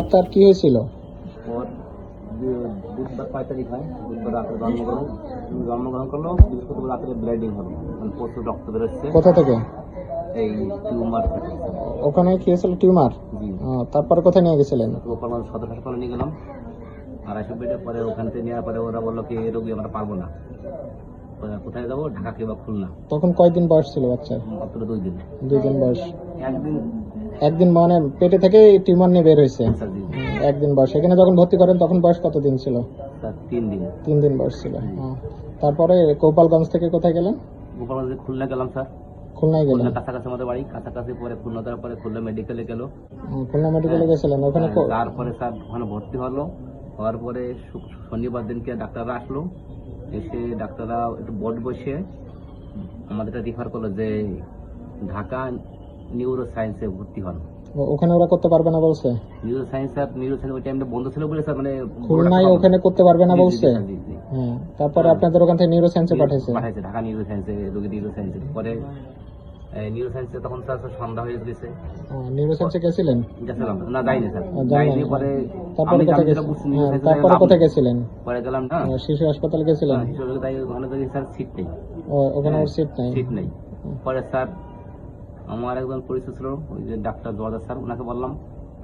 আপনার কি হয়েছিল? বুধবার ছয় তারিখ হয়? বুধবার রাতে জন্মগ্রহণ। জন্মগ্রহণ করল বৃহস্পতিবার রাত্রে ব্লিডিং হলো মানে প্রচুর রক্ত বেরোচ্ছে কোথা থেকে? এই টিউমার ওখানে কি হয়েছিল টিউমার? তারপরে কোথায় নিয়ে গেছিলেন? গোপালগঞ্জ সদর হাসপাতালে নিয়ে গেলাম। আড়াইশো বেডে পরে ওখান থেকে নেওয়ার পরে ওরা বলল কি রোগী আমরা পারব না। কোথায় যাব? ঢাকা কিংবা খুলনা। তখন কয়দিন বয়স ছিল বাচ্চার? মাত্র দুই দিন। দুই দিন বয়স। একদিন একদিন মানে পেটে থেকে টিউমার নিয়ে বের হয়েছে। হুম, একদিন বয়স। এখানে যখন ভর্তি করেন তখন বয়স কত দিন ছিল তিন দিন। তিন দিন বয়স ছিল। হ্যাঁ। তারপরে গোপালগঞ্জ থেকে কোথায় গেলেন? গোপালগঞ্জে খুলনা গেলাম স্যার। খুলনায় গেলেন? কাছাকাছি আমাদের বাড়ি কাছাকাছি পরে খুলনা দেওয়ার পরে খুলনা মেডিকেলে গেল। খুলনা মেডিকেলে গেছিলেন। ওখানে তারপরে স্যার ওখানে ভর্তি হলো। হওয়ার পরে শনিবার দিনকে ডাক্তাররা আসলো। এসে ডাক্তাররা একটু বোর্ড বসে আমাদের রিফার করল যে ঢাকা নিউরো সায়েন্সে ভর্তি হন। ওখানে ওরা করতে পারবে না বলছে? Neuroscience sir neuroscience ওই টাইমটা বন্ধ ছিল বলে স্যার মানে খুলনায় ওখানে করতে পারবে না বলছে। হ্যাঁ তারপরে আপনাদের ওখান থেকে নিউরো সায়েন্সে পাঠাইছে পাঠাইছে ঢাকা নিউরো সায়েন্সে রোগী নিউরো সায়েন্সে পরে নিউরো সায়েন্সে তখন স্যার সন্ধ্যা হয়ে গেছে। নিউরো সায়েন্সে গেছিলেন? গেছিলাম। না যাইনি স্যার। যাইনি। পরে তারপরে কোথায় গেছিলেন? হ্যাঁ, তারপরে কোথায় গেছিলেন? পরে গেলাম না। শিশু হাসপাতালে গেছিলেন? হিসেবে তাই ওখানে দেখি স্যার সিট নেই। ও, ওখানে সিট নাই? সিট নেই। পরে স্যার আমার একজন পরিচিত ছিল ওই যে ডাক্তার জওয়াদার স্যার ওনাকে বললাম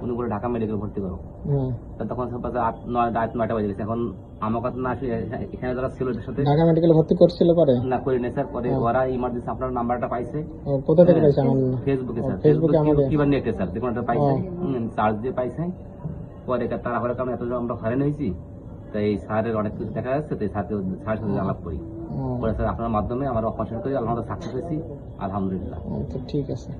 উনি বলে ঢাকা মেডিকেল ভর্তি করো। হ্যাঁ তা তখন আট নয় রাত নয়টা বাজে গেছে। এখন আমার কথা না আসে এখানে যারা ছিল এদের সাথে ঢাকা মেডিকেলে ভর্তি করছিল পরে? না করি নাই স্যার। পরে ওরা ইমার্জেন্সি আপনার নাম্বারটা পাইছে। কোথা থেকে পাইছে? আমার ফেসবুকে স্যার। ফেসবুকে আমাকে। কিংবা নেটে স্যার। যে কোনোটা পাইছে। চার্জ দিয়ে পাইছে। পরে তারা হলে কারণ এত আমরা হয়রান হয়েছি তাই স্যারের অনেক কিছু দেখা যাচ্ছে তাই স্যারকে স্যারের সাথে আলাপ করি। পরে স্যার আপনার মাধ্যমে আমার অপারেশন করি আলহামদুলিল্লাহ সাকসেস হয়েছি আলহামদুলিল্লাহ। আচ্ছা ঠিক আছে।